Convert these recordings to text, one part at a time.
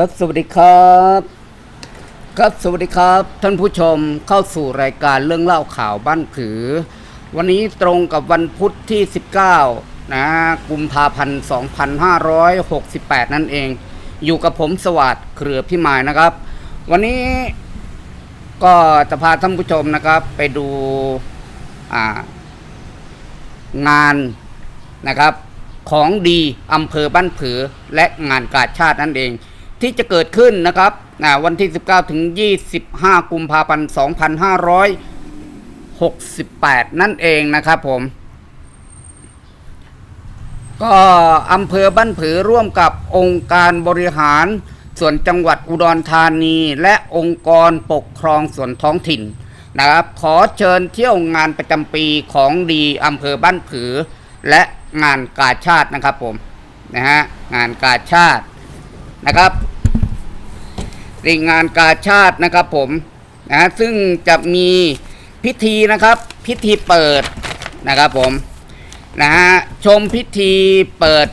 ครับสวัสดีครับ ครับสวัสดีครับ ท่านผู้ชมเข้าสู่รายการเรื่องเล่าข่าวบ้านผือ วันนี้ตรงกับวันพุธที่ 19 นะกุมภาพันธ์ 2568 นั่นเอง อยู่กับผมสวัสดิ์เครือพิมายนะครับ วันนี้ก็จะพาท่านผู้ชมนะครับ ไปดูงานนะครับของดีอำเภอบ้านผือและงานกาชาตินั่นเอง ที่จะเกิดขึ้นนะครับวันที่ 19 ถึง 25 กุมภาพันธ์ 2568 นั่นเองนะครับผม ก็อำเภอบ้านผือร่วมกับองค์การบริหารส่วนจังหวัดอุดรธานี และองค์กรปกครองส่วนท้องถิ่นนะครับขอเชิญเที่ยวงานประจำปีของดีอำเภอบ้านผือ และงานกาชาตินะครับผมนะฮะงานกาชาตินะครับ ในงานกาชาตินะครับผมนะฮะซึ่งจะมีพิธีนะครับพิธีเปิดนะครับผมนะฮะชมพิธีเปิด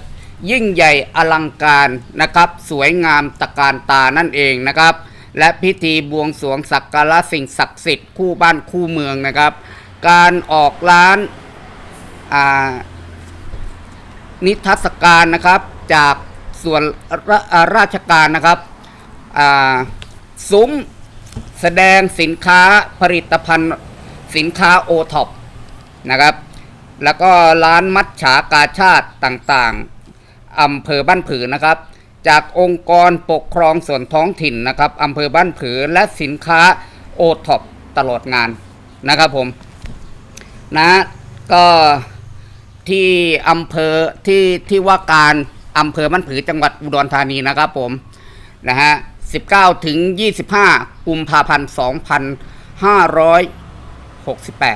ยิ่งใหญ่อลังการนะครับ สวยงามตะการตานั่นเองนะครับ และพิธีบวงสรวงสักการะสิ่งศักดิ์สิทธิ์คู่บ้านคู่เมืองนะครับ การออกร้านนิทรรศการนะครับจากส่วนราอ่าราชการนะครับ ซุ้มแสดงสินค้าผลิตภัณฑ์สินค้าโอท็อปนะครับ แล้วก็ร้านมัดฉากาชาติต่างๆอำเภอบ้านผือนะครับ จากองค์กรปกครองส่วนท้องถิ่นนะครับอำเภอบ้านผือและสินค้าโอท็อปตลอดงานนะครับผมนะก็ที่อำเภอที่ที่ว่าการอำเภอบ้านผือจังหวัดอุดรธานีนะครับผมนะฮะ 19 ถึง 25 กุมภาพันธ์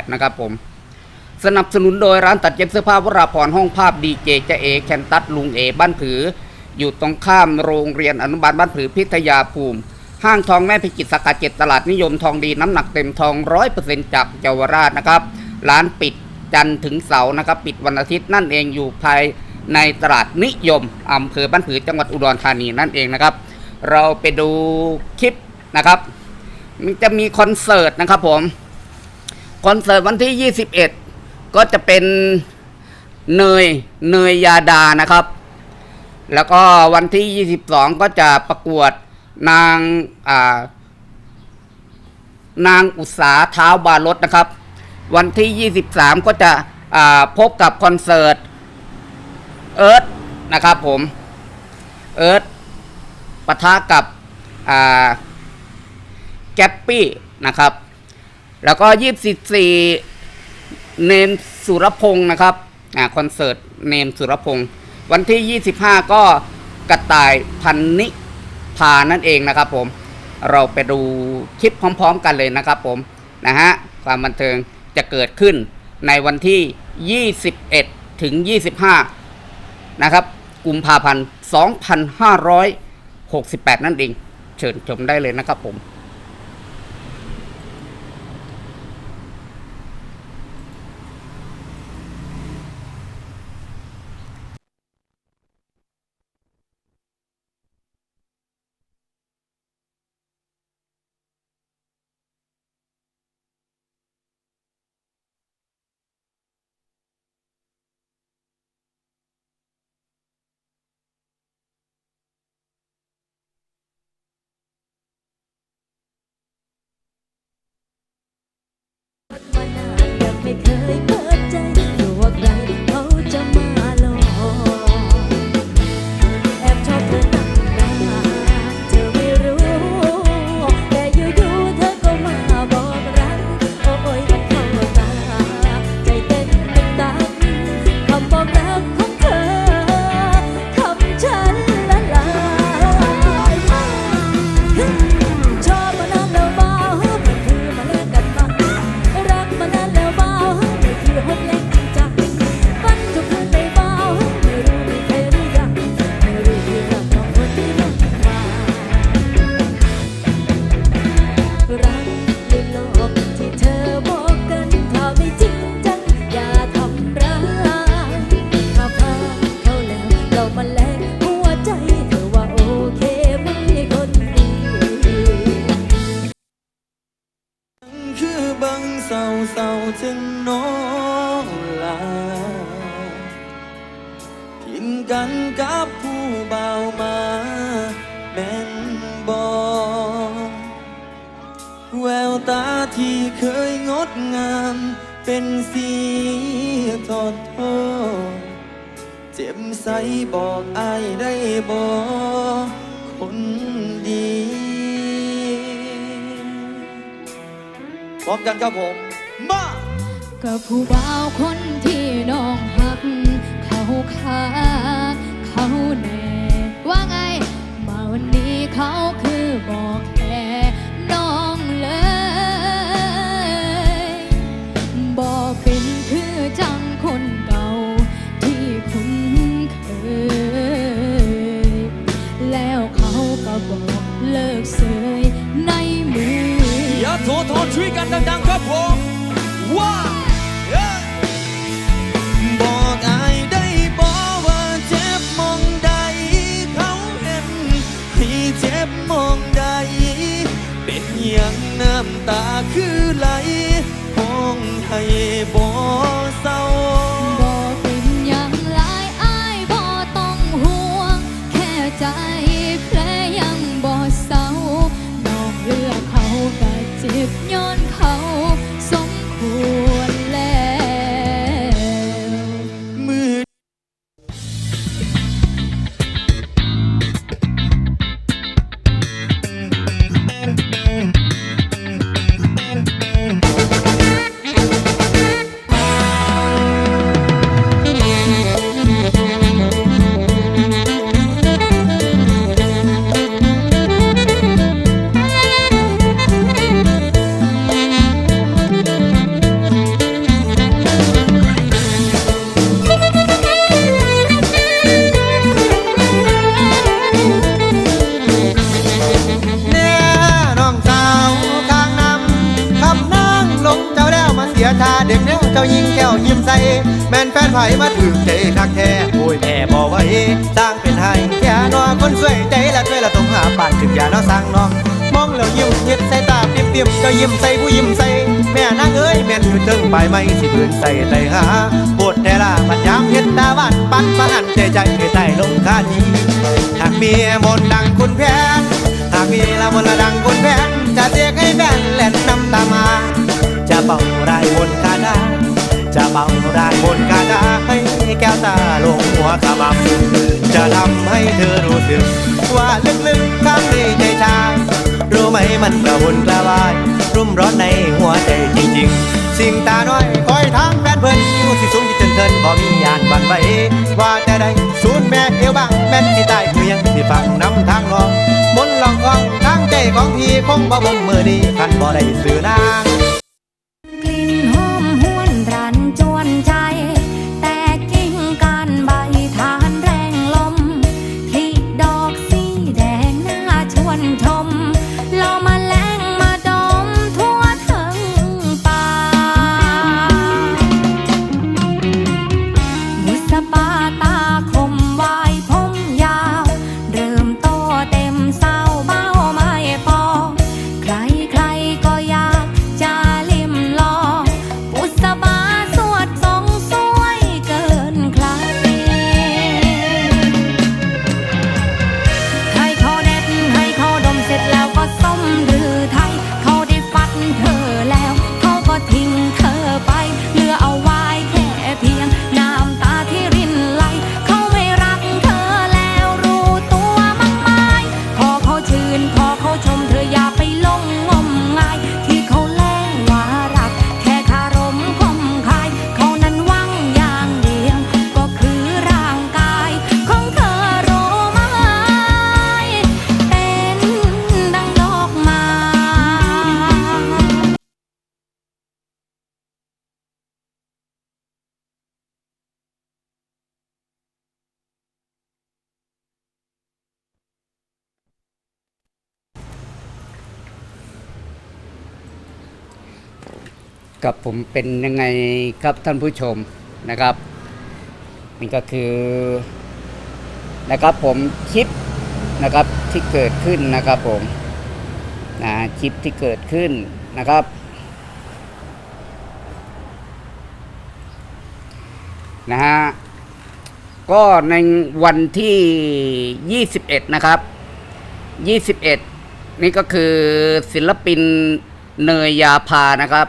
2568 นะครับผม สนับสนุนโดยร้านตัดเย็บเสื้อผ้าวราพรห้องภาพดีเจเจเอแคนตัสลุงเอบ้านผือ อยู่ตรงข้ามโรงเรียนอนุบาลบ้านผือพิทยาภูมิ ห้างทองแม่พิจิตรสาขาเจ็ดตลาดนิยมทองดีน้ำหนักเต็มทองร้อยเปอร์เซ็นต์จากเยาวราชนะครับ ร้านปิดจันทร์ถึงเสาร์นะครับ ปิดวันอาทิตย์นั่นเองอยู่ภายในตลาดนิยมอำเภอบ้านผือจังหวัดอุดรธานีนั่นเองนะครับ เราไปดูคลิปนะครับ มันจะมีคอนเสิร์ตนะครับผม คอนเสิร์ตวันที่ 21 ก็จะเป็นเนยเนยยาดานะครับ แล้วก็วันที่ 22 ก็จะประกวดนางอ่านางอุตสาเท้าบารถนะครับ วันที่ 23 ก็จะพบกับคอนเสิร์ตเอิร์ธนะครับผมเอิร์ธ ปะทะกับแกปปี้นะครับ แล้วก็ยี่สิบสี่เนมสุรพงศ์นะครับอคอนเสิร์ตเนมสุรพงศ์วันที่ยี่สิบห้าก็กระต่ายพันนิพานั่นเองนะครับผม เราไปดูคลิปพร้อมๆกันเลยนะครับผม นะฮะ ความบันเทิงจะเกิดขึ้นในวันที่ 21 ถึง 25 นะครับ กุมภาพันธ์ 68 นั่นเอง เชิญชมได้เลยนะครับผมานานยังไม่ เคย แววตาที่เคยงดงาม เป็นสีทอดทอเจ็บใสบอกอายได้บอกคนดี พร้อมกันครับผม มากับผู้บ่าวคนที่น้องหัก เขาขาเขาแน่ ไผมาถึงใจคักแท้โอ้ยแม่บ่ไหวสร้างเป็นให้แค่นอคนสวยใจละด้วยละต้องหาปานถึงอย่านอสร้างน้องมองแล้วยิ้มเฮ็ดใส่ตาเปรียบๆก็ยิ้มใส่ผู้ยิ้มใส่แม่นางเอ้ยแม่นอยู่เทิงปลายไม้สิบืนใส่ไตหาปวดแต่ละปัญญามเฮ็ดตาบ้านปันประหันใจใจให้ใต้ลงคาทีหากมีมนดังคุณแพนหากมีละมนละดังคุณแพนจะเรียกให้แฟนแล่นนำตามมา จะเป่าได้บนคาดา จะเป่าได้บนคาดาให้แก้วตาลงหัวขมับจะทำให้เธอรู้สึก ว่าลึกๆข้างในใจชารู้ไหมมันกระวนกระวาย รุ่มร้อนในหัวใจจริงๆ สิ่งตาน้อยคอยทางแฟนเพิ่นอยู่ที่สูงที่เทินเทินบ่มียานบันไหวว่าแต่ใดศูนย์แม่เอวบางแม่นที่ใต้เพียงที่ฟังนำทางรองมนลองคองทางใจของพี่คงบ่บ่มมือดีคันบ่ได้สื่อนาง กับผมเป็นยังไงครับท่านผู้ชมนะครับนี่ก็คือนะครับผมคลิปนะครับที่เกิดขึ้นนะครับผมนะคลิปที่เกิดขึ้นนะครับ นะฮะก็ในวันที่ 21 นะครับ 21 นี่ก็คือศิลปินเนยยาพานะครับ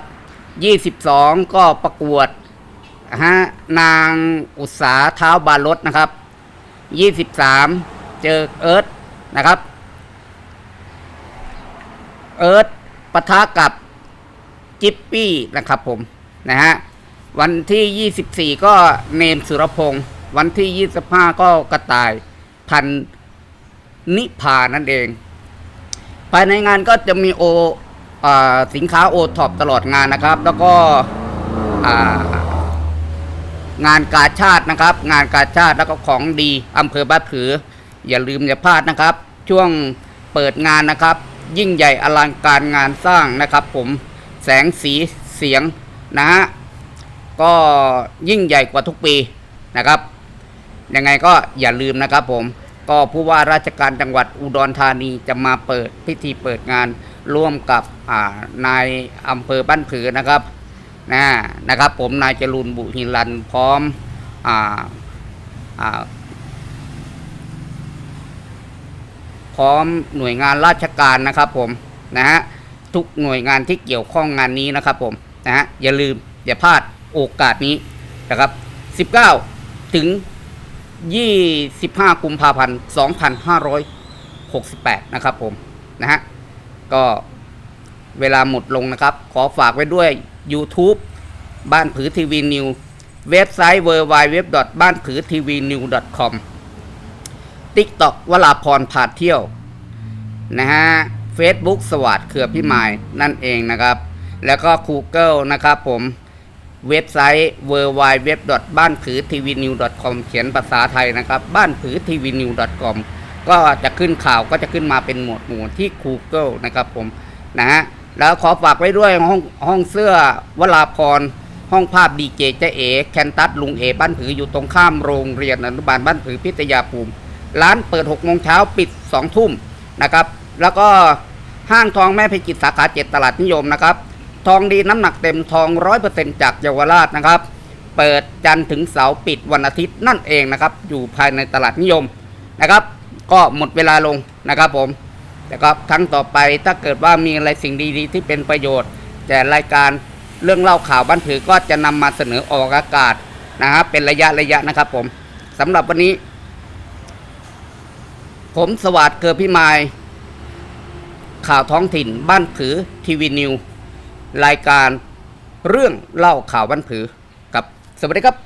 22 ก็ประกวดฮะนางอุตสาเท้าบานรถนะครับ 23 เจอเอิร์ธนะครับ เอิร์ธปะทะกับจิปปี้นะครับผมนะฮะวันที่ 24 ก็เนมสุรพงศ์วันที่ 25 ก็กระต่ายพันนิพานั่นเอง ภายในงานก็จะมีโอ สินค้าโอท็อปตลอดงานนะครับ แล้วก็งานกาชาตินะครับ งานกาชาติแล้วก็ของดีอำเภอบ้านผือ อย่าลืมอย่าพลาดนะครับ ช่วงเปิดงานนะครับ ยิ่งใหญ่อลังการงานสร้างนะครับ ผมแสงสีเสียงนะฮะก็ยิ่งใหญ่กว่าทุกปีนะครับยังไงก็อย่าลืมนะครับผมก็ผู้ว่าราชการจังหวัดอุดรธานีจะมาเปิดพิธีเปิดงาน ร่วมกับนายอำเภอบ้านผือนะครับนะนะครับ ผมนายจรุนบุหิรันพร้อมออพร้อมหน่วยงานราชการนะครับ ผมนะฮะทุกหน่วยงานที่เกี่ยวข้องงานนี้นะครับ ผมนะฮะอย่าลืมอย่าพลาดโอกาสนี้นะครับ 19 ถึง 25 กุมภาพันธ์ 2568 นะครับผมนะฮะ ก็เวลาหมดลงนะครับ ขอฝากไว้ด้วย YouTube บ้านผือทีวีนิวเว็บไซต์ w w w บ้านผือทีวีนิว .com ติ๊กต็อกวลาพรพาเที่ยว นะฮะ Facebook สวัสดเขือพี่หมายนั่นเองนะครับ แล้วก็ Google นะครับผมเว็บไซต์ w w w บ้านผือทีวีนิว .com เขียนภาษาไทยนะครับ บ้านผือทีวีนิว .com ก็จะขึ้นข่าวก็จะขึ้นมาเป็นหมวดหมู่ที่ Google นะครับผมนะฮะแล้วขอฝากไว้ด้วยห้องห้องเสื้อวลาพรห้องภาพดีเจเจเอแคนตัสลุงเอบ้านผืออยู่ตรงข้ามโรงเรียนอนุบาลบ้านผือพิทยาภูมิ ร้านเปิด6โมงเช้าปิด2ทุ่มนะครับแล้วก็ห้างทองแม่พิจิตรสาขาเจ็ดตลาดนิยมนะครับทองดีน้ำหนักเต็มทองร้อยเปอร์เซ็นจากเยาวราชนะครับ เปิดจันทร์ถึงเสาร์ปิดวันอาทิตย์นั่นเองนะครับ อยู่ภายในตลาดนิยมนะครับ ก็หมดเวลาลงนะครับผมแต่ก็ครั้งต่อไปถ้าเกิดว่ามีอะไรสิ่งดีๆ ที่เป็นประโยชน์แต่รายการเรื่องเล่าข่าวบ้านผือก็จะนำมาเสนอออกอากาศนะครับเป็นระยะระยะนะครับผมสำหรับวันนี้ ผมสวัสดิ์เกิดพิมายข่าวท้องถิ่นบ้านผือทีวีนิวรายการเรื่องเล่าข่าวบ้านผือกับสวัสดีครับ